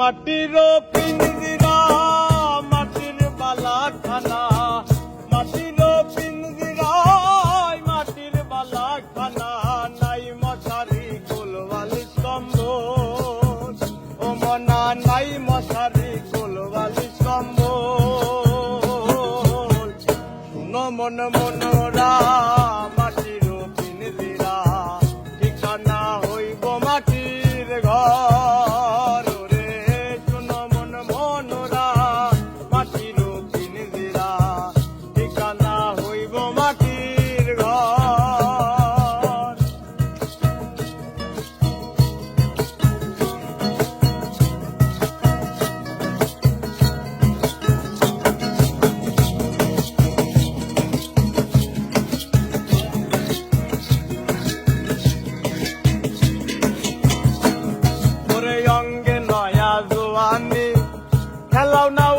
মাটির পিঞ্জিরা মাটির বালা খানা মাটির পিঞ্জিরা মাটির বালা খানা নাই মশারি কোলওয়ালি স্তম্ভ। ও মনা, নাই মশারি কোলওয়ালি স্তম্ভ। শুনো মন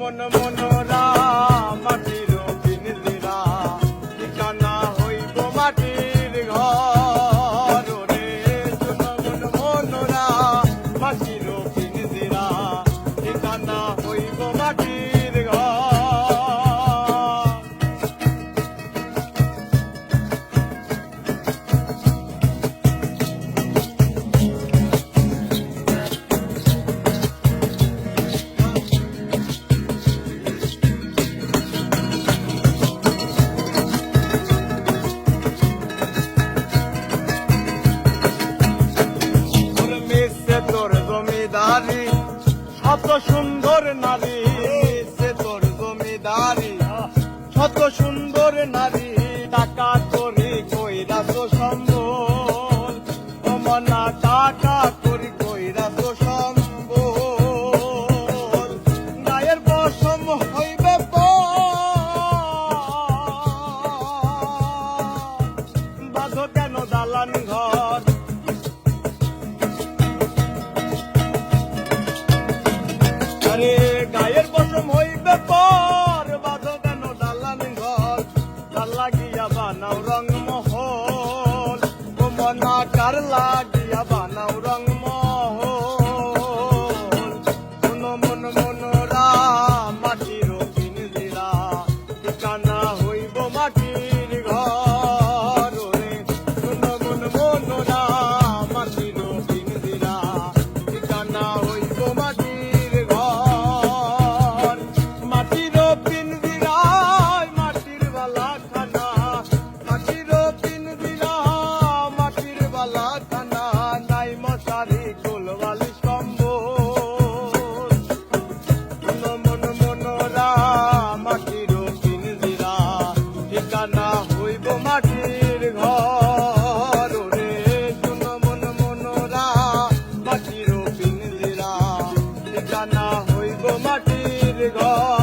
মনা সুন্দর নারী সে তোর জমিদারি। শত সুন্দর নারী টাকা তোর কইরা তো সম্বল টাকা ঠিকানা হইব মাটির ঘর। রে শুন মন মনোরা মাটির পিঞ্জিরা। ঠিকানা হইব মাটির ঘর।